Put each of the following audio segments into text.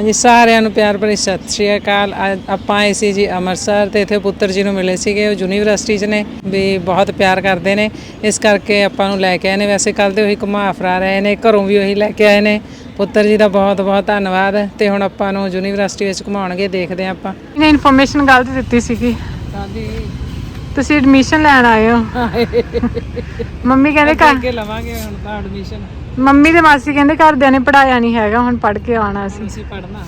ਹਾਂਜੀ ਸਾਰਿਆਂ ਨੂੰ ਪਿਆਰ ਭਰੀ ਸਤਿ ਸ਼੍ਰੀ ਅਕਾਲ। ਅੱਜ ਆਪਾਂ ਆਏ ਸੀ ਜੀ ਅੰਮ੍ਰਿਤਸਰ ਤੇ ਇੱਥੇ ਪੁੱਤਰ ਜੀ ਨੂੰ ਮਿਲੇ ਸੀਗੇ ਉਹ ਯੂਨੀਵਰਸਿਟੀ 'ਚ ਨੇ ਵੀ ਬਹੁਤ ਪਿਆਰ ਕਰਦੇ ਨੇ। ਇਸ ਕਰਕੇ ਆਪਾਂ ਨੂੰ ਲੈ ਕੇ ਆਏ ਨੇ। ਵੈਸੇ ਕੱਲ ਦੇ ਉਹੀ ਘੁਮਾ ਫਰਾ ਰਹੇ ਨੇ ਘਰੋਂ ਵੀ ਉਹੀ ਲੈ ਕੇ ਆਏ ਨੇ। ਪੁੱਤਰ ਜੀ ਦਾ ਬਹੁਤ ਬਹੁਤ ਧੰਨਵਾਦ। ਤੇ ਹੁਣ ਆਪਾਂ ਨੂੰ ਯੂਨੀਵਰਸਿਟੀ ਵਿੱਚ ਘੁਮਾਉਣਗੇ ਦੇਖਦੇ ਆਪਾਂ। ਇਹਨੇ ਇਨਫੋਰਮੇਸ਼ਨ ਗਲਤ ਦਿੱਤੀ ਸੀਗੀ। ਤੁਸੀਂ ਐਡਮਿਸ਼ਨ ਲੈਣ ਆਏ ਹੋ। ਮੰਮੀ ਕਹਿੰਦੇ ਘਰ ਅੱਗੇ ਲਵਾਂਗੇ ਹੁਣ ਤਾਂ ਐਡਮਿਸ਼ਨ ਮੰਮੀ ਤੇ ਮਾਸੀ ਕਹਿੰਦੇ ਘਰਦਿਆਂ ਨੇ ਪੜਾਇਆ ਨਹੀਂ ਹੈਗਾ ਹੁਣ ਪੜ ਕੇ ਆਉਣਾ ਸੀ। ਅਸੀਂ ਪੜਨਾ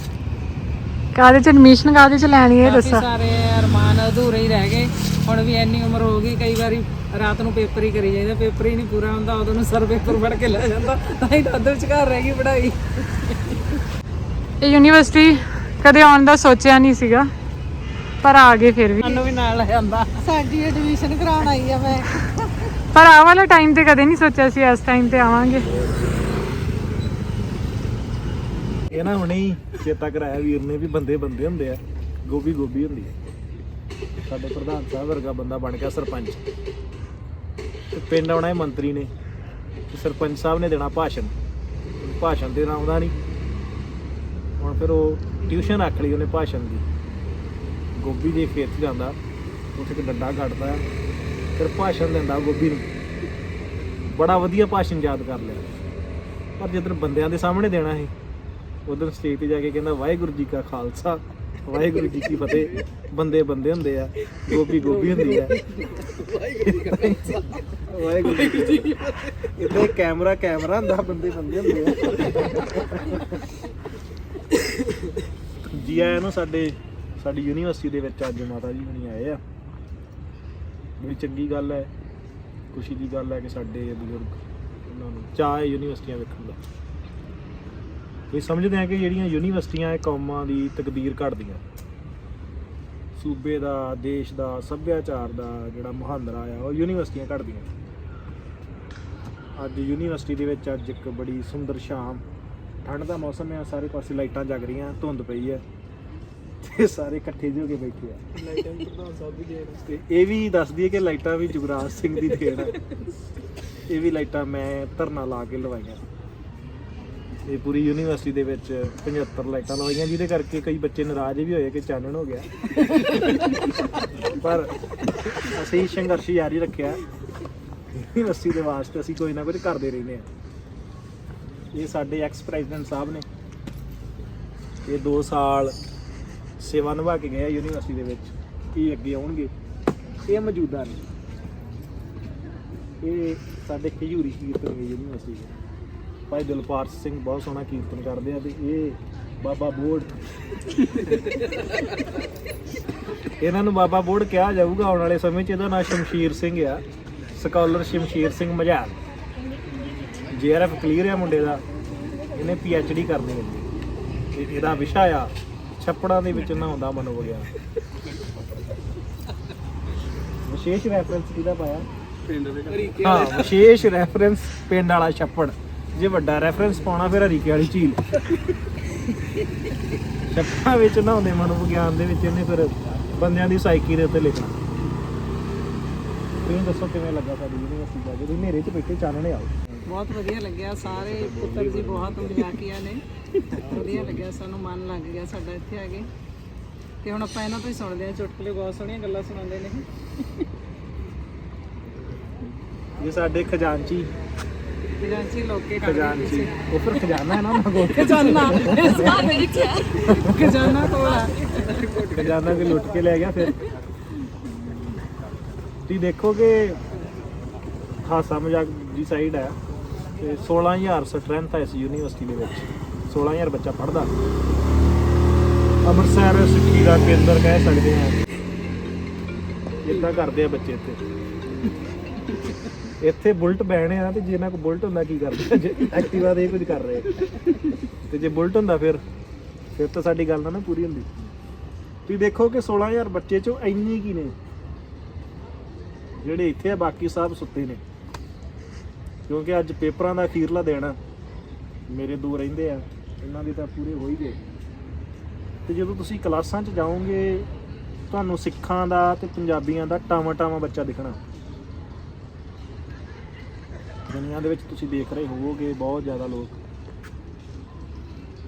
ਕਾਹਦੇ ਚ ਐਡਮਿਸ਼ਨ ਕਾਹਦੇ ਚ ਲੈਣੀ ਹੈ ਇਹ ਕਾਫੀ ਦੱਸੋ? ਸਾਰੇ ਅਰਮਾਨ ਅਧੂਰੇ ਹੀ ਰਹਿ ਗਏ। ਹੁਣ ਵੀ ਇੰਨੀ ਉਮਰ ਹੋ ਗਈ ਕਈ ਵਾਰੀ ਰਾਤ ਨੂੰ ਪੇਪਰ ਹੀ ਕਰੀ ਜਾਈਦਾ ਪੇਪਰ ਹੀ ਨਹੀਂ ਪੂਰਾ ਹੁੰਦਾ ਉਦੋਂ ਨੂੰ ਸਰ ਪੇਪਰ ਫੜ ਕੇ ਲੈ ਜਾਂਦਾ ਤਾਂ ਹੀ ਦਾਦਰ ਵਿਚਕਾਰ ਰਹਿ ਗਈ ਪੜ੍ਹਾਈ। ਇਹ ਯੂਨੀਵਰਸਿਟੀ ਕਦੇ ਆਉਣ ਦਾ ਸੋਚਿਆ ਨਹੀਂ ਸੀਗਾ। ਪਰ ਆ ਗਏ ਫਿਰ ਵੀ। ਸਾਨੂੰ ਵੀ ਨਾਲ ਲੈ ਜਾਂਦਾ ਸਾਡੀ ਐਡਮਿਸ਼ਨ ਕਰਾਉਣ ਆਈ ਆ ਮੈਂ। ਪਰ ਆ ਵਾਲਾ ਟਾਈਮ ਤੇ ਕਦੇ ਨਹੀਂ ਸੋਚਿਆ ਸੀ ਇਸ ਟਾਈਮ ਤੇ ਆਵਾਂਗੇ। ਇਹ ਨਾ ਹੁਣੇ ਹੀ ਚੇਤਾ ਕਰਾਇਆ ਵੀਰ ਨੇ ਵੀ ਬੰਦੇ ਬੰਦੇ ਹੁੰਦੇ ਆ ਗੋਭੀ ਗੋਭੀ ਹੁੰਦੀ ਹੈ ਸਾਡੇ ਪ੍ਰਧਾਨ ਸਾਹਿਬ ਵਰਗਾ ਬੰਦਾ ਬਣ ਗਿਆ ਸਰਪੰਚ। ਤੇ ਪਿੰਡ ਆਉਣਾ ਹੈ ਮੰਤਰੀ ਨੇ ਤੇ ਸਰਪੰਚ ਸਾਹਿਬ ਨੇ ਦੇਣਾ ਭਾਸ਼ਣ। ਭਾਸ਼ਣ ਦੇਣਾ ਆਉਂਦਾ ਨਹੀਂ। ਹੁਣ ਫਿਰ ਉਹ ਟਿਊਸ਼ਨ ਰੱਖ ਲਈ ਉਹਨੇ ਭਾਸ਼ਣ ਦੀ। ਗੋਭੀ ਦੇ ਖੇਤ ਜਾਂਦਾ, ਉੱਥੇ ਇੱਕ ਡੰਡਾ ਕੱਢਦਾ ਫਿਰ ਭਾਸ਼ਣ ਦਿੰਦਾ ਗੋਭੀ ਨੂੰ। ਬੜਾ ਵਧੀਆ ਭਾਸ਼ਣ ਯਾਦ ਕਰ ਲਿਆ। ਪਰ ਜਦੋਂ ਬੰਦਿਆਂ ਦੇ ਸਾਹਮਣੇ ਦੇਣਾ ਸੀ ਉਧਰ ਸਟੇਜ ਤੇ ਜਾ ਕੇ ਕਹਿੰਦਾ, ਵਾਹਿਗੁਰੂ ਜੀ ਕਾ ਖਾਲਸਾ, ਵਾਹਿਗੁਰੂ ਜੀ ਕੀ ਫਤਿਹ। ਬੰਦੇ ਬੰਦੇ ਹੁੰਦੇ ਆ, ਗੋਭੀ ਗੋਭੀ ਹੁੰਦੀ ਆ। ਵਾਹਿਗੁਰੂ ਜੀ ਇੱਥੇ ਕੈਮਰਾ ਕੈਮਰਾ ਹੁੰਦਾ, ਬੰਦੇ ਬੰਦੇ ਹੁੰਦੇ ਆ। ਜੀ ਆਇਆਂ ਨੂੰ ਸਾਡੇ ਸਾਡੀ ਯੂਨੀਵਰਸਿਟੀ ਦੇ ਵਿੱਚ ਅੱਜ ਮਾਤਾ ਜੀ ਹੁਣੀ ਆਏ ਆ। ਬੜੀ ਚੰਗੀ ਗੱਲ ਹੈ, ਖੁਸ਼ੀ ਦੀ ਗੱਲ ਹੈ ਕਿ ਸਾਡੇ ਬਜ਼ੁਰਗ ਉਹਨਾਂ ਨੂੰ ਚਾਹ ਹੈ ਯੂਨੀਵਰਸਿਟੀਆਂ ਵੇਖਣ ਦਾ। ਇਹ ਸਮਝਦੇ ਆ ਕਿ ਜਿਹੜੀਆਂ ਯੂਨੀਵਰਸਿਟੀਆਂ ਇਹ ਕੌਮਾਂ ਦੀ ਤਕਦੀਰ ਘੜਦੀਆਂ। ਸੂਬੇ ਦਾ, ਦੇਸ਼ ਦਾ, ਸੱਭਿਆਚਾਰ ਦਾ ਜਿਹੜਾ ਮੁਹਾਂਦਰਾ ਆ, ਉਹ ਯੂਨੀਵਰਸਿਟੀਆਂ ਘੜਦੀਆਂ। ਅੱਜ ਯੂਨੀਵਰਸਿਟੀ ਦੇ ਵਿੱਚ ਅੱਜ ਇੱਕ ਬੜੀ ਸੁੰਦਰ ਸ਼ਾਮ, ਠੰਡ ਦਾ ਮੌਸਮ ਹੈ ਸਾਰੇ ਪਾਸੇ ਲਾਈਟਾਂ ਜਗ ਰਹੀਆਂ, ਧੁੰਦ ਪਈ ਹੈ। ਤੇ ਸਾਰੇ ਇਕੱਠੇ ਜਿਹੇ ਹੋ ਕੇ ਬੈਠੇ ਆ। ਲਾਈਟਾਂ ਪ੍ਰਧਾਨ ਸਾਹਿਬ ਦੀ ਦੇਣ ਤੇ ਇਹ ਵੀ ਦੱਸਦੀ ਹੈ ਕਿ ਲਾਈਟਾਂ ਵੀ ਜੁਗਰਾਜ ਸਿੰਘ ਦੀ ਦੇਣ ਹੈ ਇਹ ਵੀ ਲਾਈਟਾਂ ਮੈਂ ਧਰਨਾ ਲਾ ਕੇ ਲਵਾਈਆਂ। ਇਹ ਪੂਰੀ ਯੂਨੀਵਰਸਿਟੀ ਦੇ ਵਿੱਚ 75 ਲਾਈਟਾਂ ਲਵਾਈਆਂ ਜਿਹਦੇ ਕਰਕੇ ਕਈ ਬੱਚੇ ਨਾਰਾਜ਼ ਵੀ ਹੋਏ ਕਿ ਚਾਨਣ ਹੋ ਗਿਆ। ਪਰ ਅਸੀਂ ਸੰਘਰਸ਼ ਜਾਰੀ ਰੱਖਿਆ। ਯੂਨੀਵਰਸਿਟੀ ਦੇ ਵਾਸਤੇ ਅਸੀਂ ਕੋਈ ਨਾ ਕੁਝ ਕਰਦੇ ਰਹਿੰਦੇ ਆ ਇਹ ਸਾਡੇ ਐਕਸ ਪ੍ਰੈਜ਼ੀਡੈਂਟ ਸਾਹਿਬ ਨੇ। ਇਹ 2 ਸਾਲ ਸੇਵਾ ਨਿਭਾ ਕੇ ਗਏ ਆ ਯੂਨੀਵਰਸਿਟੀ ਦੇ ਵਿੱਚ ਇਹ ਅੱਗੇ ਆਉਣਗੇ, ਇਹ ਮੌਜੂਦਾ ਨੇ ਇਹ ਸਾਡੇ ਖਜੂਰੀ ਕੀਰਤਨ ਦੀ ਯੂਨੀਵਰਸਿਟੀ ਦੇ ਭਾਈ ਦਿਲਪਾਰ ਸਿੰਘ ਬਹੁਤ ਸੋਹਣਾ ਕੀਰਤਨ ਕਰਦੇ ਆ ਤੇ ਇਹ ਬਾਬਾ ਬੋਰਡ ਇਹਨਾਂ ਨੂੰ ਬਾਬਾ ਬੋਰਡ ਕਿਹਾ ਜਾਊਗਾ ਆਉਣ ਵਾਲੇ ਸਮੇਂ 'ਚ, ਇਹਦਾ ਨਾਮ ਸ਼ਮਸ਼ੀਰ ਸਿੰਘ ਆ, scholar Shamsher Singh Majhal. JRF clear ਆ ਮੁੰਡੇ ਦਾ, ਇਹਨੇ ਪੀਐਚਡੀ ਕਰਨੀ ਹੈ। ਤੇ ਇਹਦਾ ਵਿਸ਼ਾ ਆ ਛੱਪੜਾਂ ਦੇ ਵਿੱਚ ਨਹਾਉਂਦਾ ਮਨੋਵਿਗਿਆਨ ਵਿਸ਼ੇਸ਼ ਰੈਫਰੈਂਸ ਕਿਹਦਾ ਪਾਇਆ? ਹਾਂ ਵਿਸ਼ੇਸ਼ ਰੈਫਰੈਂਸ ਪਿੰਡ ਵਾਲਾ ਛੱਪੜ। ਜੇ ਵੱਡਾ ਰੈਫਰੈਂਸ ਪਾਉਣਾ ਫਿਰ ਹਰੀਕੇ ਵਾਲੀ ਝੀਲ। ਛੱਪੜਾਂ ਵਿੱਚ ਨਹਾਉਂਦੇ ਮਨੋਵਿਗਿਆਨ ਦੇ ਵਿੱਚ ਇਹਨੇ ਫਿਰ ਬੰਦਿਆਂ ਦੀ ਸਾਈਕੀ ਦੇ ਉੱਤੇ ਲਿਖਣਾ। ਤੁਸੀਂ ਦੱਸੋ ਕਿਵੇਂ ਲੱਗਾ ਸਾਡੀ ਯੂਨੀਵਰਸਿਟੀ ਦਾ? ਜਦੋਂ ਹਨੇਰੇ 'ਚ ਬੈਠੇ ਚਾਨਣੇ ਆਓ। ਬਹੁਤ ਵਧੀਆ ਲੱਗਿਆ। ਸਾਰੇ ਪੁੱਤਰ ਜੀ ਬਹੁਤ ਮਜ਼ਾਕੀਆ ਨੇ। ਵਧੀਆ ਲੱਗਿਆ ਸਾਨੂੰ ਮਨ ਲੱਗ ਗਿਆ ਸਾਡਾ ਇੱਥੇ ਆ ਕੇ। ਤੇ ਹੁਣ ਆਪਾਂ ਇਹਨਾਂ ਤੋਂ ਹੀ ਸੁਣਦੇ ਹਾਂ। ਚੁਟਕਲੇ ਬਹੁਤ ਸੋਹਣੀਆਂ ਗੱਲਾਂ ਸੁਣਾਉਂਦੇ ਨੇ। ਇਹ ਸਾਡੇ ਖਜ਼ਾਨਚੀ। ਖਜ਼ਾਨਚੀ ਲੋਕੇ ਖਜ਼ਾਨਚੀ। ਉਹ ਫਿਰ ਖਜ਼ਾਨਾ ਹੈ ਨਾ ਉਹਨਾਂ ਕੋਲ? ਖਜ਼ਾਨਾ। ਸਾਡੇ ਲਿਖਿਆ ਖਜ਼ਾਨਾ ਕੋਲ ਆ। ਖਜ਼ਾਨਾ ਵੀ ਲੁੱਟ ਕੇ ਲੈ ਗਿਆ ਫਿਰ। ਤੁਸੀਂ ਦੇਖੋ ਕਿ ਹਾਸਾ ਮਜ਼ਾਕ ਦੀ ਸਾਈਡ ਹੈ ਤੇ 16000 ਸਟਰੈਂਥ ਹੈ ਇਸ ਯੂਨੀਵਰਸਿਟੀ ਦੇ ਵਿੱਚ। 16000 ਬੱਚਾ ਪੜ੍ਹਦਾ। ਅੰਮ੍ਰਿਤਸਰ, ਸਿੱਖੀ ਦਾ ਕੇਂਦਰ ਕਹਿ ਸਕਦੇ ਹਾਂ। ਇਦਾਂ ਕਰਦੇ ਆ ਬੱਚੇ ਇੱਥੇ। ਇੱਥੇ ਬੁਲਟ ਬੈਣੇ ਆ ਤੇ ਜੇ ਇਹਨਾਂ ਕੋ ਬੁਲਟ ਹੁੰਦਾ ਕੀ ਕਰਦੇ ਆ? ਜੇ ਐਕਟਿਵਾ ਦੇ ਕੁਝ ਕਰ ਰਹੇ ਤੇ ਜੇ ਬੁਲਟ ਹੁੰਦਾ ਫਿਰ ਫਿਰ ਤਾਂ ਸਾਡੀ ਗੱਲ ਨਾ ਨਾ ਪੂਰੀ ਹੁੰਦੀ। ਤੁਸੀਂ ਦੇਖੋ ਕਿ 16000 ਬੱਚੇ ਚੋਂ ਇੰਨੇ ਕੀ ਨੇ? ਜਿਹੜੇ ਇੱਥੇ ਆ, ਬਾਕੀ ਸਭ ਸੁੱਤੇ ਨੇ। ਕਿਉਂਕਿ ਅੱਜ ਪੇਪਰਾਂ ਦਾ ਅਖੀਰਲਾ ਦਿਨ ਆ। ਮੇਰੇ ਦੋ ਰਹਿੰਦੇ ਆ। ਇਹਨਾਂ ਦੇ ਤਾਂ ਪੂਰੇ ਹੋ ਹੀ ਗਏ। ਤੇ ਜਦੋਂ ਤੁਸੀਂ ਕਲਾਸਾਂ 'ਚ ਜਾਓਗੇ, ਤੁਹਾਨੂੰ ਸਿੱਖਾਂ ਦਾ ਤੇ ਪੰਜਾਬੀਆਂ ਦਾ ਟਾਵਾਂ ਟਾਵਾਂ ਬੱਚਾ ਦਿਖਣਾ। ਦੁਨੀਆ ਦੇ ਵਿੱਚ ਤੁਸੀਂ ਦੇਖ ਰਹੇ ਹੋਵੋਗੇ ਬਹੁਤ ਜ਼ਿਆਦਾ ਲੋਕ।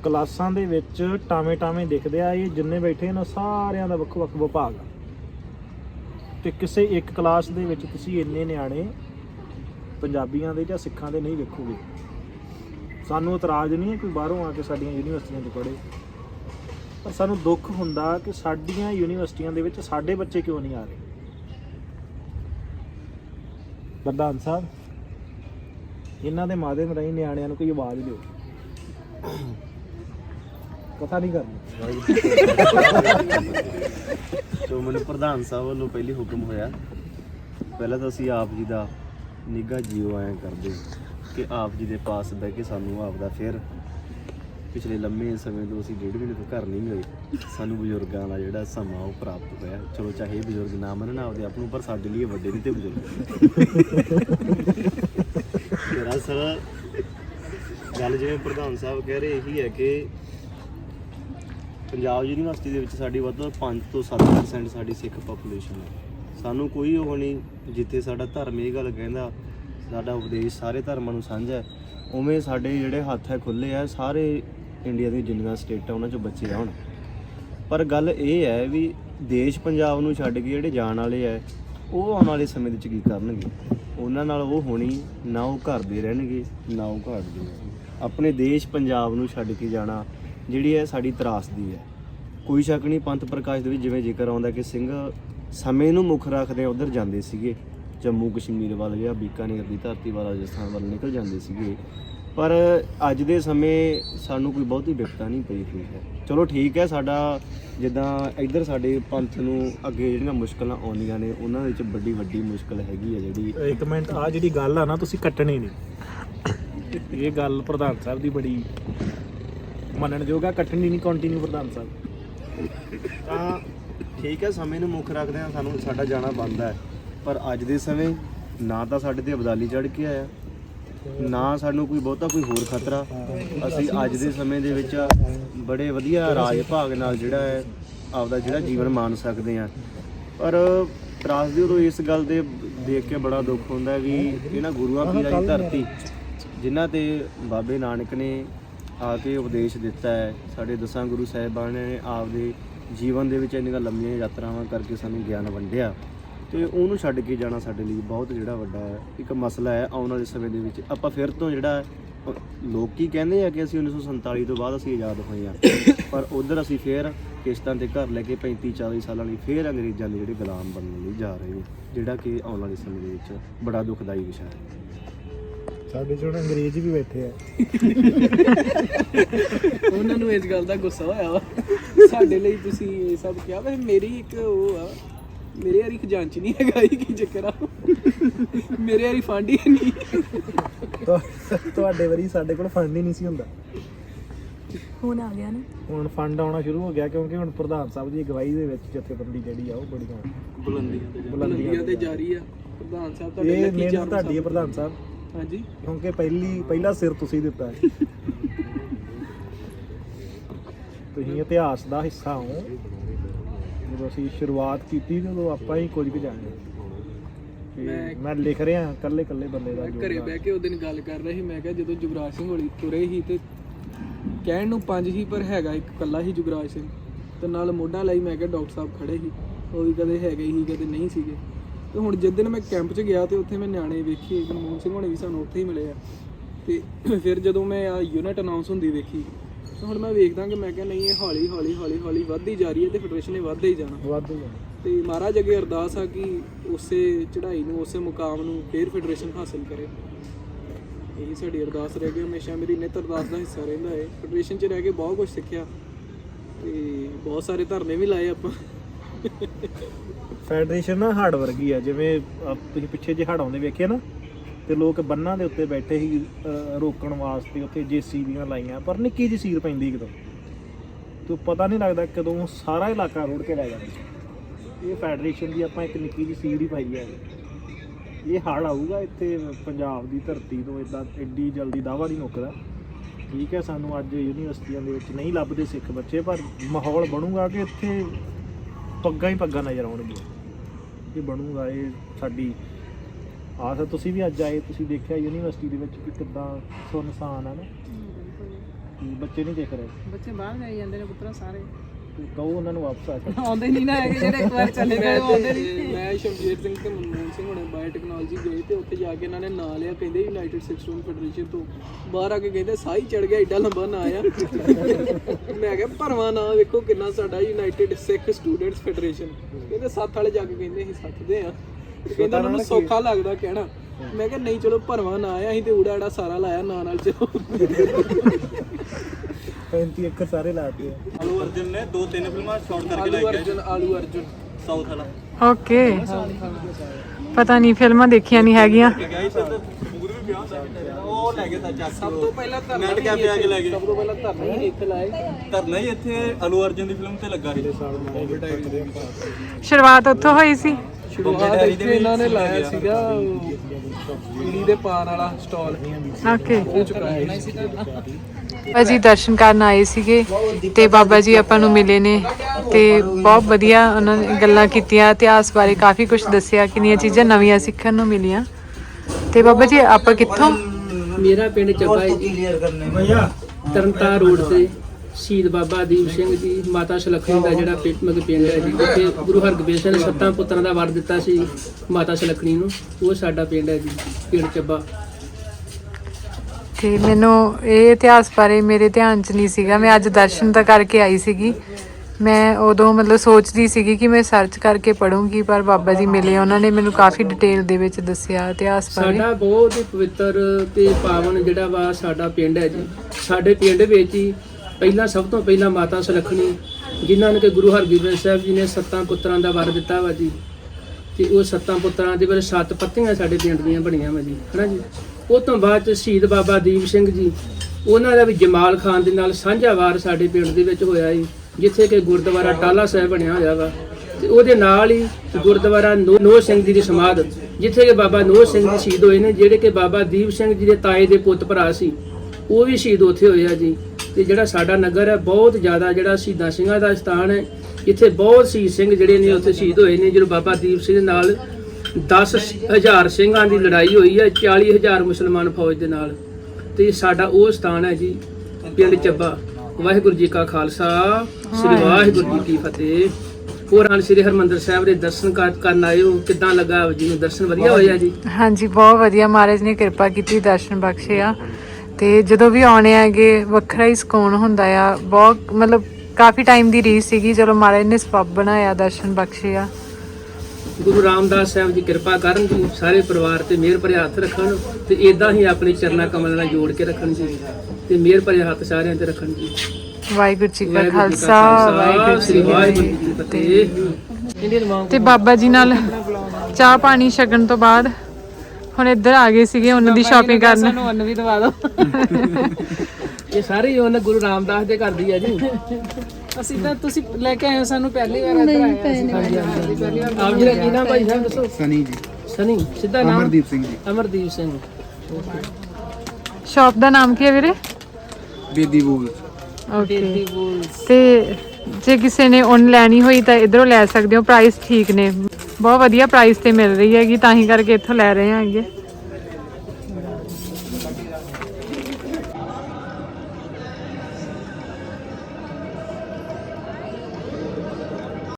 ਕਲਾਸਾਂ ਦੇ ਵਿੱਚ ਟਾਵੇਂ ਟਾਵੇਂ ਦਿਖਦੇ ਆ। ਇਹ ਜਿੰਨੇ ਬੈਠੇ ਨੇ ਸਾਰਿਆਂ ਦਾ ਵੱਖੋ ਵੱਖ ਵਿਭਾਗ ਆ। ਤੇ ਕਿਸੇ ਇੱਕ ਕਲਾਸ ਦੇ ਵਿੱਚ ਤੁਸੀਂ ਇੰਨੇ ਨਿਆਣੇ ਪੰਜਾਬੀਆਂ ਦੇ ਜਾਂ ਸਿੱਖਾਂ ਦੇ ਨਹੀਂ ਵੇਖੋਗੇ। ਸਾਨੂੰ ਇਤਰਾਜ਼ ਨਹੀਂ ਹੈ ਕੋਈ ਬਾਹਰੋਂ ਆ ਕੇ ਸਾਡੀਆਂ ਯੂਨੀਵਰਸਿਟੀਆਂ 'ਚ ਪੜ੍ਹੇ। ਪਰ ਸਾਨੂੰ ਦੁੱਖ ਹੁੰਦਾ ਕਿ ਸਾਡੀਆਂ ਯੂਨੀਵਰਸਿਟੀਆਂ ਦੇ ਵਿੱਚ ਸਾਡੇ ਬੱਚੇ ਕਿਉਂ ਨਹੀਂ ਆ ਰਹੇ? ਪ੍ਰਧਾਨ ਸਾਹਿਬ, ਇਹਨਾਂ ਦੇ ਮਾਧਿਅਮ ਰਾਹੀਂ ਨਿਆਣਿਆਂ ਨੂੰ ਕੋਈ ਆਵਾਜ਼ ਦਿਓ। ਕਥਾ ਨਹੀਂ ਕਰਨੀ। ਜੋ ਮੈਨੂੰ ਪ੍ਰਧਾਨ ਸਾਹਿਬ ਵੱਲੋਂ ਪਹਿਲੀ ਹੁਕਮ ਹੋਇਆ। ਪਹਿਲਾਂ ਤਾਂ ਅਸੀਂ ਆਪ ਜੀ ਦਾ ਨਿੱਘਾ ਜੀਓ ਐਂ ਕਰਦੇ ਕਿ ਆਪ ਜੀ ਦੇ ਪਾਸ ਬਹਿ ਕੇ ਸਾਨੂੰ ਆਪ ਦਾ ਫਿਰ ਪਿਛਲੇ ਲੰਮੇ ਸਮੇਂ ਤੋਂ ਅਸੀਂ ਡੇਢ ਮਹੀਨੇ ਤੋਂ ਘਰ ਨਹੀਂ ਗਏ। ਸਾਨੂੰ ਬਜ਼ੁਰਗਾਂ ਦਾ ਜਿਹੜਾ ਸਮਾਂ ਉਹ ਪ੍ਰਾਪਤ ਹੋਇਆ। ਚਲੋ ਚਾਹੇ ਬਜ਼ੁਰਗ ਨਾ ਮੰਨਣ ਆਪਦੇ ਆਪ ਨੂੰ, ਪਰ ਸਾਡੇ ਲਈ ਇਹ ਵੱਡੇ ਨਹੀਂ ਤੇ ਬਜ਼ੁਰਗ। ਦਰਅਸਲ ਗੱਲ ਜਿਵੇਂ ਪ੍ਰਧਾਨ ਸਾਹਿਬ ਕਹਿ ਰਹੇ, ਇਹੀ ਹੈ ਕਿ ਪੰਜਾਬ ਯੂਨੀਵਰਸਿਟੀ ਦੇ ਵਿੱਚ ਸਾਡੀ ਵੱਧ ਤੋਂ 5 ਤੋਂ 7% ਸਾਡੀ ਸਿੱਖ ਪੋਪੂਲੇਸ਼ਨ ਹੈ। ਸਾਨੂੰ ਕੋਈ ਉਹ ਨਹੀਂ ਜਿੱਥੇ ਸਾਡਾ ਧਰਮ ਇਹ ਗੱਲ ਕਹਿੰਦਾ, ਸਾਡਾ ਉਪਦੇਸ਼ ਸਾਰੇ ਧਰਮਾਂ ਨੂੰ ਸਾਂਝਾ ਹੈ। ਉਵੇਂ ਸਾਡੇ ਜਿਹੜੇ ਹੱਥ ਹੈ ਖੁੱਲੇ ਆ, ਸਾਰੇ ਇੰਡੀਆ ਦੀਆਂ ਜਿੰਨੀਆਂ ਸਟੇਟਾਂ ਉਹਨਾਂ ਚੋਂ ਬੱਚੇ ਆਉਣ ਪਰ ਗੱਲ ਇਹ ਹੈ ਵੀ ਦੇਸ਼ ਪੰਜਾਬ ਨੂੰ ਛੱਡ ਕੇ ਜਿਹੜੇ ਜਾਣ ਵਾਲੇ ਆ, ਉਹ ਆਉਣ ਵਾਲੇ ਸਮੇਂ ਦੇ ਵਿੱਚ ਕੀ ਕਰਨਗੇ? ਉਹਨਾਂ ਨਾਲ ਉਹ ਹੋਣੀ ਨਾ ਉਹ ਘਰ ਦੇ ਰਹਿਣਗੇ, ਨਾ ਉਹ ਘਰ ਦੇ ਆਪਣੇ ਦੇਸ਼ ਪੰਜਾਬ ਨੂੰ ਛੱਡ ਕੇ ਜਾਣਾ ਜਿਹੜੀ ਹੈ ਸਾਡੀ ਤਰਾਸਦੀ ਹੈ। ਕੋਈ ਸ਼ੱਕ ਨਹੀਂ ਪੰਥ ਪ੍ਰਕਾਸ਼ ਦੇ ਵਿੱਚ ਜਿਵੇਂ ਜ਼ਿਕਰ ਆਉਂਦਾ ਕਿ ਸਿੰਘ ਸਮੇਂ ਨੂੰ ਮੁੱਖ ਰੱਖਦੇ ਉਧਰ ਜਾਂਦੇ ਸੀਗੇ। ਜੰਮੂ ਕਸ਼ਮੀਰ ਵੱਲ ਜਾਂ ਬੀਕਾਨੇਰ ਦੀ ਧਰਤੀ ਵੱਲ, ਰਾਜਸਥਾਨ ਵੱਲ ਨਿਕਲ ਜਾਂਦੇ ਸੀਗੇ। ਪਰ ਅੱਜ ਦੇ ਸਮੇਂ ਸਾਨੂੰ ਕੋਈ ਬਹੁਤੀ ਵਿਪਤਾ ਨਹੀਂ ਪਈ ਹੋਈ ਹੈ। ਚਲੋ ਠੀਕ ਹੈ, ਸਾਡਾ ਜਿੱਦਾਂ ਇੱਧਰ ਸਾਡੇ ਪੰਥ ਨੂੰ ਅੱਗੇ ਜਿਹੜੀਆਂ ਮੁਸ਼ਕਲਾਂ ਆਉਂਦੀਆਂ ਨੇ, ਉਹਨਾਂ ਵਿੱਚ ਵੱਡੀ ਵੱਡੀ ਮੁਸ਼ਕਲ ਹੈਗੀ ਹੈ ਜਿਹੜੀ। ਇੱਕ ਮਿੰਟ ਆ ਜਿਹੜੀ ਗੱਲ ਆ ਨਾ, ਤੁਸੀਂ ਕੱਟਣੀ ਨਹੀਂ। ਇਹ ਗੱਲ ਪ੍ਰਧਾਨ ਸਾਹਿਬ ਦੀ ਬੜੀ ਮੰਨਣਯੋਗ ਆ, ਕੱਟਣੀ ਨਹੀਂ ਕੰਟੀਨਿਊ ਪ੍ਰਧਾਨ ਸਾਹਿਬ। ਤਾਂ ਠੀਕ ਹੈ, ਸਮੇਂ ਨੂੰ ਮੁੱਖ ਰੱਖਦੇ ਆ ਸਾਨੂੰ ਸਾਡਾ ਜਾਣਾ ਬਣਦਾ ਹੈ। ਪਰ ਅੱਜ ਦੇ ਸਮੇਂ ਨਾ ਤਾਂ ਸਾਡੇ ਤੇ ਅਬਦਾਲੀ ਚੜ ਕੇ ਆਇਆ, ਨਾ ਸਾਨੂੰ ਕੋਈ ਬਹੁਤਾ ਕੋਈ ਹੋਰ ਖਤਰਾ। ਅਸੀਂ ਅੱਜ ਦੇ ਸਮੇਂ ਦੇ ਵਿੱਚ ਬੜੇ ਵਧੀਆ ਰਾਜ ਭਾਗ ਨਾਲ ਜਿਹੜਾ ਹੈ, ਆਪਦਾ ਜਿਹੜਾ ਜੀਵਨ ਮਾਣ ਸਕਦੇ ਆ ਪਰ ਤਰਾਸਦੀ ਉਦੋਂ ਇਸ ਗੱਲ ਦੇ ਦੇਖ ਕੇ ਬੜਾ ਦੁੱਖ ਹੁੰਦਾ ਵੀ ਇਹਨਾਂ ਗੁਰੂਆਂ ਪੀਰਾਂ ਦੀ ਧਰਤੀ, ਜਿਨ੍ਹਾਂ ਤੇ ਬਾਬੇ ਨਾਨਕ ਨੇ ਆ ਕੇ ਉਪਦੇਸ਼ ਦਿੱਤਾ ਹੈ, ਸਾਡੇ ਦਸਾਂ ਗੁਰੂ ਸਾਹਿਬਾਨ ਨੇ ਆਪਦੇ ਜੀਵਨ ਦੇ ਵਿੱਚ ਇੰਨੀਆਂ ਲੰਮੀਆਂ ਯਾਤਰਾਵਾਂ ਕਰਕੇ ਸਾਨੂੰ ਗਿਆਨ ਵੰਡਿਆ। ਤੇ ਉਹਨੂੰ ਛੱਡ ਕੇ ਜਾਣਾ ਸਾਡੇ ਲਈ ਬਹੁਤ ਜਿਹੜਾ ਵੱਡਾ ਇੱਕ ਮਸਲਾ ਹੈ ਆਉਣ ਵਾਲੇ ਸਮੇਂ ਦੇ ਵਿੱਚ। ਆਪਾਂ ਫਿਰ ਤੋਂ ਜਿਹੜਾ ਲੋਕ ਲੋਕੀ ਕਹਿੰਦੇ ਆ ਕਿ ਅਸੀਂ 1947 ਤੋਂ ਬਾਅਦ ਅਸੀਂ ਆਜ਼ਾਦ ਹੋਏ ਆ ਪਰ ਉਧਰ ਅਸੀਂ ਫੇਰ ਕਿਸ਼ਤਾਂ ਤੇ ਘਰ ਲੈ ਕੇ 35 40 ਸਾਲਾਂ ਲਈ ਫੇਰ ਅੰਗਰੇਜ਼ਾਂ ਦੇ ਜਿਹੜੇ ਗੁਲਾਮ ਬਣਨ ਲਈ ਜਾ ਰਹੇ ਹਾਂ, ਜਿਹੜਾ ਕਿ ਆਉਣ ਵਾਲੇ ਸਮੇਂ ਦੇ ਵਿੱਚ ਬੜਾ ਦੁਖਦਾਈ ਵਿਸ਼ਾ ਹੈ। ਸਾਡੇ ਚੋਂ ਅੰਗਰੇਜ਼ ਵੀ ਬੈਠੇ ਆ। ਉਹਨਾਂ ਨੂੰ ਇਸ ਗੱਲ ਦਾ ਗੁੱਸਾ ਹੋਇਆ ਵਾ। ਸਾਡੇ ਲਈ ਤੁਸੀਂ ਇਹ ਸਭ ਕਿਹਾ ਵੈਸੇ ਮੇਰੀ ਇੱਕ ਉਹ ਆ ਮੇਰੇ ਵਾਰੀ ਖਜ਼ਾਨਚੀ ਨਹੀਂ ਹੈਗਾ ਇਹ ਕੀ ਚੱਕਰ ਆ। ਮੇਰੇ ਵਾਰੀ ਫੰਡ ਹੀ ਨਹੀਂ। ਤੁਹਾ- ਤੁਹਾਡੇ ਵਾਰੀ ਸਾਡੇ ਕੋਲ ਫੰਡ ਹੀ ਨਹੀਂ ਸੀ ਹੁੰਦਾ। ਹੁਣ ਆ ਗਿਆ ਨਾ। ਹੁਣ ਫੰਡ ਆਉਣਾ ਸ਼ੁਰੂ ਹੋ ਗਿਆ ਕਿਉਂਕਿ ਹੁਣ ਪ੍ਰਧਾਨ ਸਾਹਿਬ ਦੀ ਅਗਵਾਈ ਦੇ ਵਿੱਚ ਜਥੇਬੰਦੀ ਜਿਹੜੀ ਆ ਉਹ ਬੜੀਆਂ ਬੁਲੰਦੀਆਂ ਤੇ ਜਾਰੀ ਆ। ਪ੍ਰਧਾਨ ਸਾਹਿਬ ਤੁਹਾਡੇ ਇਹ ਲੱਕੀ ਮਿਹਨਤ ਤੁਹਾਡੀ ਹੈ ਪ੍ਰਧਾਨ ਸਾਹਿਬ। ਹਾਂਜੀ। ਕਿਉਂਕਿ ਪਹਿਲੀ ਪਹਿਲਾ ਸਿਰ ਤੁਸੀਂ ਦਿੱਤਾ ਹੈ। ਤੁਸੀਂ ਇਤਿਹਾਸ ਦਾ ਹਿੱਸਾ ਹੋ। ਜਦੋਂ ਅਸੀਂ ਸ਼ੁਰੂਆਤ ਕੀਤੀ ਤੇ ਉਦੋਂ ਆਪਾਂ ਹੀ ਕੁਝ ਕੁ ਜਾਣਦੇ ਮੈਂ- ਮੈਂ ਲਿਖ ਰਿਹਾ ਇਕੱਲੇ ਇਕੱਲੇ ਬੰਦੇ ਦਾ ਘਰੇ। ਬਹਿ ਕੇ ਉਹ ਦਿਨ ਗੱਲ ਕਰ ਰਹੇ ਸੀ। ਮੈਂ ਕਿਹਾ ਜਦੋਂ ਜੁਗਰਾਜ ਸਿੰਘ ਹੋਲੀ ਤੁਰੇ ਸੀ ਤੇ ਕਹਿਣ ਨੂੰ ਪੰਜ ਹੀ ਪਰ ਹੈਗਾ ਇੱਕ ਕੱਲਾ ਹੀ ਜੁਗਰਾਜ ਸਿੰਘ। ਤੇ ਨਾਲ ਮੋਢਾ ਲਈ ਮੈਂ ਕਿਹਾ ਡਾਕਟਰ ਸਾਹਿਬ ਖੜੇ ਸੀ। ਉਹ ਵੀ ਕਦੇ ਹੈਗੇ ਹੀ ਕਦੇ ਨਹੀਂ ਸੀਗੇ। ਤੇ ਹੁਣ ਜਿਸ ਦਿਨ ਮੈਂ ਕੈਂਪ 'ਚ ਗਿਆ ਤੇ ਉੱਥੇ ਮੈਂ ਨਿਆਣੇ ਵੇਖੇ ਮਨਮੋਹਨ ਸਿੰਘ ਹੋਣੇ ਵੀ ਸਾਨੂੰ ਉੱਥੇ ਹੀ ਮਿਲੇ ਆ। ਤੇ ਫਿਰ ਜਦੋਂ ਮੈਂ ਆ ਯੂਨਿਟ ਅਨਾਉਂਸ ਹੁੰਦੀ ਵੇਖੀ ਤੇ ਹੁਣ ਮੈਂ ਵੇਖਦਾ ਕਿ ਮੈਂ ਕਿਹਾ ਨਹੀਂ ਇਹ ਹੌਲੀ ਹੌਲੀ ਹੌਲੀ ਹੌਲੀ ਵੱਧਦੀ ਜਾ ਰਹੀ ਹੈ ਤੇ ਫੈਡਰੇਸ਼ਨ ਨੇ ਵੱਧਦੇ ਹੀ ਜਾਣਾ। ਵੱਧ ਹੋ ਜਾਣਾ। ਤੇ ਮਹਾਰਾਜ ਅੱਗੇ ਅਰਦਾਸ ਆ ਕਿ ਉਸੇ ਚੜ੍ਹਾਈ ਨੂੰ ਉਸੇ ਮੁਕਾਮ ਨੂੰ ਫੇਰ ਫੈਡਰੇਸ਼ਨ ਹਾਸਲ ਕਰੇ। ਇਹੀ ਸਾਡੀ ਅਰਦਾਸ ਰਹਿ ਗਈ ਹਮੇਸ਼ਾ ਮੇਰੀ ਨਿੱਤ ਅਰਦਾਸ ਦਾ ਹਿੱਸਾ ਰਹਿੰਦਾ ਹੈ ਫੈਡਰੇਸ਼ਨ 'ਚ ਰਹਿ ਕੇ ਬਹੁਤ ਕੁਝ ਸਿੱਖਿਆ ਤੇ ਬਹੁਤ ਸਾਰੇ ਧਰਨੇ ਵੀ ਲਾਏ ਆਪਾਂ। ਫੈਡਰੇਸ਼ਨ ਨਾ ਹੜ ਵਰਗੀ ਆ ਜਿਵੇਂ ਆਹ ਤੁਸੀਂ ਪਿੱਛੇ ਜੇ ਹੜ ਆਉਂਦੇ ਵੇਖੇ ਨਾ ਤੇ ਲੋਕ ਬੰਨਾਂ ਦੇ ਉੱਤੇ ਬੈਠੇ ਸੀ ਅਹ, ਰੋਕਣ ਵਾਸਤੇ ਉੱਥੇ ਜੇਸੀਬੀਆਂ ਲਾਈਆਂ ਪਰ ਨਿੱਕੀ ਜਿਹੀ ਸੀਰ ਪੈਂਦੀ ਇੱਕਦਮ ਤੋ ਪਤਾ ਨਹੀਂ ਲੱਗਦਾ ਕਦੋਂ ਸਾਰਾ ਇਲਾਕਾ ਰੋੜ ਕੇ ਲੈ ਜਾਂਦਾ। ਇਹ ਫੈਡਰੇਸ਼ਨ ਦੀ ਆਪਾਂ ਇੱਕ ਨਿੱਕੀ ਜਿਹੀ ਸੀਰ ਹੀ ਪਾਈ ਹੈ ਇਹ ਹੜ ਆਊਗਾ ਇੱਥੇ ਪੰਜਾਬ ਦੀ ਧਰਤੀ ਤੋਂ ਇਦਾਂ ਐਡੀ ਜਲਦੀ ਦਾਵਾ ਨਹੀਂ ਮੁੱਕਦਾ। ਠੀਕ ਹੈ ਸਾਨੂੰ ਅੱਜ ਯੂਨੀਵਰਸਿਟੀਆਂ ਦੇ ਵਿੱਚ ਨਹੀਂ ਲੱਭਦੇ ਸਿੱਖ ਬੱਚੇ ਪਰ ਮਾਹੌਲ ਬਣੂਗਾ ਕਿ ਇੱਥੇ ਪੱਗਾਂ ਹੀ ਪੱਗਾਂ ਨਜ਼ਰ ਆਉਣਗੀਆਂ। ਇਹ ਬਣੂਗਾ ਇਹ ਸਾਡੀ ਆਸ ਹੈ। ਤੁਸੀਂ ਵੀ ਅੱਜ ਆਏ ਤੁਸੀਂ ਦੇਖਿਆ ਯੂਨੀਵਰਸਿਟੀ ਦੇ ਵਿੱਚ ਕਿ ਕਿੱਦਾਂ ਸੁੰਨਸਾਨ ਹੈ ਨਾ? ਬੱਚੇ ਨਹੀਂ ਦੇਖ ਰਹੇ? ਬੱਚੇ ਬਾਹਰ ਜਾਈ ਜਾਂਦੇ ਨੇ ਪੁੱਤਰਾ ਸਾਰੇ। ਕਹੋ ਉਹਨਾਂ ਨੂੰ ਵਾਪਸ ਆ ਜਾਓ ਆਉਂਦੇ ਨਹੀਂ ਨਾ ਹੈਗੇ ਜਿਹੜੇ ਇੱਕ ਵਾਰ ਚਲੇ ਗਏ ਉਹ ਆਉਂਦੇ ਨਹੀਂ। ਤੇ ਮੈਂ ਸ਼ਮਸ਼ੇਰ ਸਿੰਘ ਤੇ ਮਨਮੋਹਨ ਸਿੰਘ ਹੁਣੇ ਬਾਇਓਟੈਕਨੋਲੋਜੀ ਗਏ ਤੇ ਉੱਥੇ ਜਾ ਕੇ ਇਹਨਾਂ ਨੇ ਨਾਂ ਲਿਆ ਕਹਿੰਦੇ ਯੂਨਾਈਟਿਡ ਸਿੱਖ ਸਟੂਡੈਂਟ ਫੈਡਰੇਸ਼ਨ ਤੋਂ। ਬਾਹਰ ਆ ਕੇ ਕਹਿੰਦੇ ਸਾਹ ਹੀ ਚੜ ਗਿਆ ਏਡਾ ਲੰਬਾ ਨਾਂ ਆ। ਮੈਂ ਕਿਹਾ ਭਰਵਾਂ ਨਾਂ ਵੇਖੋ ਕਿੰਨਾ ਸਾਡਾ ਯੂਨਾਈਟਿਡ ਸਿੱਖ ਸਟੂਡੈਂਟਸ ਫੈਡਰੇਸ਼ਨ ਕਹਿੰਦੇ ਸੱਤ ਵਾਲੇ ਜਾ ਕੇ ਕਹਿੰਦੇ ਅਸੀਂ ਸੱਤ ਦੇ ਆ ਕਹਿੰਦਾ ਉਹਨਾਂ ਨੂੰ ਸੌਖਾ ਲੱਗਦਾ ਕਹਿਣਾ। ਮੈਂ ਕਿਹਾ ਨਹੀਂ ਚਲੋ ਭਰਵਾਂ ਨਾਂ ਆ ਅਸੀਂ ਤੇ ਊੜਾ ੜਾ ਸਾਰਾ ਲਾਇਆ ਨਾਂ ਨਾਲ ਚਲੋ। 35 ਏਕੜ ਸਾਰੇ ਲਾਤੇ ਆ। ਆਲੂ ਅਰਜੁਨ ਨੇ ਦੋ ਤਿੰਨ ਫਿਲਮਾਂ ਸ਼ਾਟ ਕਰਕੇ ਆਲੂ ਅਰਜੁਨ ਆਲੂ ਅਰਜੁਨ। ਸਾਊਥ ਵਾਲਾ। ਓਕੇ। ਪਤਾ ਨਹੀਂ ਫਿਲਮਾਂ ਦੇਖੀਆਂ ਨਹੀਂ ਹੈਗੀਆਂ। ਗਿਆ ਹੀ ਸਰ ਮੂਰ ਵੀ ਪਿਆ ਉਹ ਲੈ ਕੇ ਸੱਚ ਸਭ ਤੋਂ ਪਹਿਲਾਂ ਧਰਨਾ ਨੈਟ ਕੈਫੇ ਆ ਕੇ ਲੈ ਗਏ। ਸਭ ਤੋਂ ਪਹਿਲਾਂ ਧਰਨਾ ਹੀ ਇੱਥੇ ਲਾਏ ਧਰਨਾ ਹੀ ਇੱਥੇ ਅਲੂ ਅਰਜੁਨ ਦੀ ਫਿਲਮ ਤੇ ਲੱਗਾ ਸੀ। ਸ਼ੁਰੂਆਤ ਉੱਥੋਂ ਹੋਈ ਸੀ। ਸ਼ੁਰੂਆਤ ਇੱਥੇ ਇਹਨਾਂ ਨੇ ਲਾਇਆ ਸੀਗਾ। ਪੀੜੀ ਦੇ ਪਾਨ ਵਾਲਾ ਸਟਾਲ ਓਕੇ ਉਹ ਚੁਕਾਇਆ ਸੀ। ਬਾਬਾ ਜੀ ਦਰਸ਼ਨ ਕਰਨ ਆਏ ਸੀਗੇ ਤੇ ਬਾਬਾ ਜੀ ਆਪਾਂ ਨੂੰ ਮਿਲੇ ਨੇ ਤੇ ਬਹੁਤ ਵਧੀਆ ਉਹਨਾਂ ਨੇ ਗੱਲਾਂ ਕੀਤੀਆਂ ਇਤਿਹਾਸ ਬਾਰੇ ਕਾਫੀ ਕੁਝ ਦੱਸਿਆ ਕਿੰਨੀਆਂ ਚੀਜ਼ਾਂ ਨਵੀਆਂ ਸਿੱਖਣ ਨੂੰ ਮਿਲੀਆਂ। ਤੇ ਬਾਬਾ ਜੀ ਆਪਾਂ ਕਿੱਥੋਂ? ਮੇਰਾ ਪਿੰਡ ਚੱਬਾ ਹੈ ਜੀ। ਤਰਨਤਾਰਨ ਰੋਡ ਤੇ। ਸ਼ਹੀਦ ਬਾਬਾ ਦੀਪ ਸਿੰਘ ਜੀ ਮਾਤਾ ਸੁਲੱਖਣੀ ਦਾ ਜਿਹੜਾ ਪਿੰਡ ਮਗ ਪਿੰਡ ਹੈ ਜੀ ਉੱਥੇ ਗੁਰੂ ਹਰਗੋਬਿੰਦ ਸਿੰਘ ਨੇ ਸੱਤਾਂ ਪੁੱਤਰਾਂ ਦਾ ਵਰ ਦਿੱਤਾ ਸੀ ਮਾਤਾ ਸੁਲੱਖਣੀ ਨੂੰ ਉਹ ਸਾਡਾ ਪਿੰਡ ਹੈ ਜੀ ਪਿੰਡ ਚੱਬਾ। ਤੇ ਮੈਨੂੰ ਇਹ ਇਤਿਹਾਸ ਬਾਰੇ ਮੇਰੇ ਧਿਆਨ 'ਚ ਨਹੀਂ ਸੀਗਾ ਮੈਂ ਅੱਜ ਦਰਸ਼ਨ ਤਾਂ ਕਰਕੇ ਆਈ ਸੀਗੀ। ਮੈਂ ਉਦੋਂ ਮਤਲਬ ਸੋਚਦੀ ਸੀਗੀ ਕਿ ਮੈਂ ਸਰਚ ਕਰਕੇ ਪੜੂੰਗੀ ਪਰ ਬਾਬਾ ਜੀ ਮਿਲੇ ਉਹਨਾਂ ਨੇ ਮੈਨੂੰ ਕਾਫੀ ਡਿਟੇਲ ਦੇ ਵਿੱਚ ਦੱਸਿਆ ਇਤਿਹਾਸ ਬਾਰੇ। ਸਾਡਾ ਬਹੁਤ ਹੀ ਪਵਿੱਤਰ ਤੇ ਪਾਵਨ ਜਿਹੜਾ ਵਾ ਸਾਡਾ ਪਿੰਡ ਹੈ ਜੀ ਸਾਡੇ ਪਿੰਡ ਵਿੱਚ ਹੀ ਪਹਿਲਾਂ ਸਭ ਤੋਂ ਪਹਿਲਾਂ ਮਾਤਾ ਸੁਲੱਖਣੀ, ਜਿਨ੍ਹਾਂ ਨੂੰ ਕਿ ਗੁਰੂ ਹਰਗੋਬਿੰਦ ਸਾਹਿਬ ਜੀ ਨੇ ਸੱਤਾਂ ਪੁੱਤਰਾਂ ਦਾ ਵਰ ਦਿੱਤਾ ਵਾ ਜੀ, ਤੇ ਉਹ ਸੱਤਾਂ ਪੁੱਤਰਾਂ ਦੇ ਵਿੱਚ ਸੱਤ ਪੱਤੀਆਂ ਸਾਡੇ ਪਿੰਡ ਦੀਆਂ ਬਣੀਆਂ ਵਾ ਜੀ, ਹਨਾ ਜੀ? ਉਹ ਤੋਂ ਬਾਅਦ ਚ ਸ਼ਹੀਦ ਬਾਬਾ ਦੀਪ ਸਿੰਘ ਜੀ, ਉਹਨਾਂ ਦਾ ਵੀ ਜਮਾਲ ਖਾਨ ਦੇ ਨਾਲ ਸਾਂਝਾ ਵਾਰ ਸਾਡੇ ਪਿੰਡ ਦੇ ਵਿੱਚ ਹੋਇਆ ਜੀ, ਜਿੱਥੇ ਕਿ ਗੁਰਦੁਆਰਾ ਟਾਲਾ ਸਾਹਿਬ ਬਣਿਆ ਹੋਇਆ ਵਾ, ਤੇ ਉਹਦੇ ਨਾਲ ਹੀ ਗੁਰਦੁਆਰਾ ਨੋ, ਨੋਹ ਸਿੰਘ ਜੀ ਦੀ ਸਮਾਧ, ਜਿੱਥੇ ਕਿ ਬਾਬਾ ਨੋਹ ਸਿੰਘ ਜੀ ਸ਼ਹੀਦ ਹੋਏ ਨੇ, ਜਿਹੜੇ ਕਿ ਬਾਬਾ ਦੀਪ ਸਿੰਘ ਜੀ ਦੇ ਤਾਏ ਦੇ ਪੁੱਤ ਭਰਾ ਸੀ, ਉਹ ਵੀ ਸ਼ਹੀਦ ਉੱਥੇ ਹੋਏ ਆ ਜੀ। ਤੇ ਜਿਹੜਾ ਸਾਡਾ ਨਗਰ ਹੈ ਬਹੁਤ ਜ਼ਿਆਦਾ ਜਿਹੜਾ ਸ਼ਹੀਦਾਂ ਸਿੰਘਾਂ ਦਾ ਸਥਾਨ ਹੈ। ਇੱਥੇ ਬਹੁਤ ਸ਼ਹੀਦ ਸਿੰਘ ਜਿਹੜੇ ਨੇ ਉੱਥੇ ਸ਼ਹੀਦ ਹੋਏ ਨੇ ਜਦੋਂ ਬਾਬਾ ਦੀਪ ਸਿੰਘ ਨਾਲ 10000 ਸਿੰਘਾਂ ਦੀ ਲੜਾਈ ਹੋਈ ਹੈ 40000 ਮੁਸਲਮਾਨ ਫੌਜ ਦੇ ਨਾਲ। ਤੇ ਸਾਡਾ ਉਹ ਸਥਾਨ ਹੈ ਜੀ ਪਿੰਡ ਚੱਬਾ। ਵਾਹਿਗੁਰੂ ਜੀ ਕਾ ਖਾਲਸਾ ਸ੍ਰੀ ਵਾਹਿਗੁਰੂ ਜੀ ਕੀ ਫਤਿਹ। ਹੋਰ ਸ੍ਰੀ ਹਰਮੰਦਰ ਸਾਹਿਬ ਦੇ ਦਰਸ਼ਨ ਕਰ- ਕਰਨ ਆਏ ਹੋ ਕਿੱਦਾਂ ਲੱਗਾ ਜੀ? ਨੂੰ ਦਰਸ਼ਨ ਵਧੀਆ ਹੋਏ ਆ ਜੀ? ਹਾਂਜੀ ਬਹੁਤ ਵਧੀਆ। ਮਹਾਰਾਜ ਨੇ ਕਿਰਪਾ ਕੀਤੀ ਦਰਸ਼ਨ ਬਖਸ਼ੇ ਆ। ਤੇ ਜਦੋਂ ਵੀ ਆਉਣੇ ਆਗੇ ਵੱਖਰਾ ਹੀ ਸਕੂਨ ਹੁੰਦਾ ਆ। ਬਹੁਤ ਮਤਲਬ ਕਾਫੀ ਟਾਈਮ ਦੀ ਰੀਸ ਸੀਗੀ ਚਲੋ ਮਹਾਰਾਜ ਨੇ ਸਬਬ ਬਣਾਇਆ ਦਰਸ਼ਨ ਬਖਸ਼ੇ ਆ ਗੁਰੂ ਰਾਮਦਾਸ ਸਾਹਿਬ ਜੀ ਕਿਰਪਾ ਕਰਨ ਜੀ ਸਾਰੇ ਪਰਿਵਾਰ ਤੇ ਮਿਹਰ ਭਰੇ ਹੱਥ ਰੱਖਣ ਤੇ ਇਦਾਂ ਹੀ ਆਪਣੇ ਚਰਨਾ ਕਮਲ ਨਾਲ ਜੋੜ ਕੇ ਰੱਖਣ ਜੀ ਤੇ ਮਿਹਰ ਭਰੇ ਹੱਥ ਸਾਰਿਆਂ ਤੇ ਰੱਖਣ ਜੀ। ਵਾਹਿਗੁਰੂ ਜੀ ਕਾ ਖਾਲਸਾ ਵਾਹਿਗੁਰੂ ਜੀ ਕੀ ਫਤਿਹ। ਤੇ ਬਾਬਾ ਜੀ ਨਾਲ ਚਾਹ ਪਾਣੀ ਛਕਣ ਤੋਂ ਬਾਅਦ ਹੁਣ ਇੱਧਰ ਆ ਗਏ ਸੀਗੇ ਉਹਨਾਂ ਦੀ ਸ਼ਾਪਿੰਗ ਕਰਨ। ਸਾਨੂੰ ਅੰਨ ਵੀ ਦਵਾ ਦਿਓ। ਇਹ ਸਾਰੇ ਹੀ ਉਹਨਾਂ ਗੁਰੂ ਰਾਮਦਾਸ ਦੇ ਘਰ ਦੀ ਆ ਜੀ। ਅਸੀਂ ਤਾਂ ਤੁਸੀਂ ਲੈ ਕੇ ਆਏ ਹੋ ਸਾਨੂੰ ਪਹਿਲੀ ਵਾਰ ਇੱਧਰ ਆਏ ਪਹਿਲੀ ਵਾਰ। ਆਪ ਜੀ ਦਾ ਕੀ ਨਾਮ ਭਾਈ ਸਾਹਿਬ ਦੱਸੋ? ਸਨੀ ਜੀ। ਸਨੀ ਸਿੱਧਾ ਨਾਮ? ਅਮਰਦੀਪ ਸਿੰਘ ਜੀ। ਅਮਰਦੀਪ ਸਿੰਘ। ਸ਼ਾਪ ਦਾ ਨਾਮ ਕੀ ਹੈ ਵੀਰੇ? ਬੇਦੀ ਬੋਲ। ਓਕੇ ਤੇ ਜੇ ਕਿਸੇ ਨੇ ਉਹਨ ਲੈਣੀ ਹੋਈ ਤਾਂ ਇਧਰੋਂ ਲੈ ਸਕਦੇ ਹੋ ਪ੍ਰਾਈਸ ਠੀਕ ਨੇ। ਬਹੁਤ ਵਧੀਆ ਪ੍ਰਾਈਸ ਤੇ ਮਿਲ ਰਹੀ ਹੈਗੀ ਤਾਂ ਹੀ ਕਰਕੇ ਇੱਥੋਂ ਲੈ ਰਹੇ ਹਾਂਗੇ।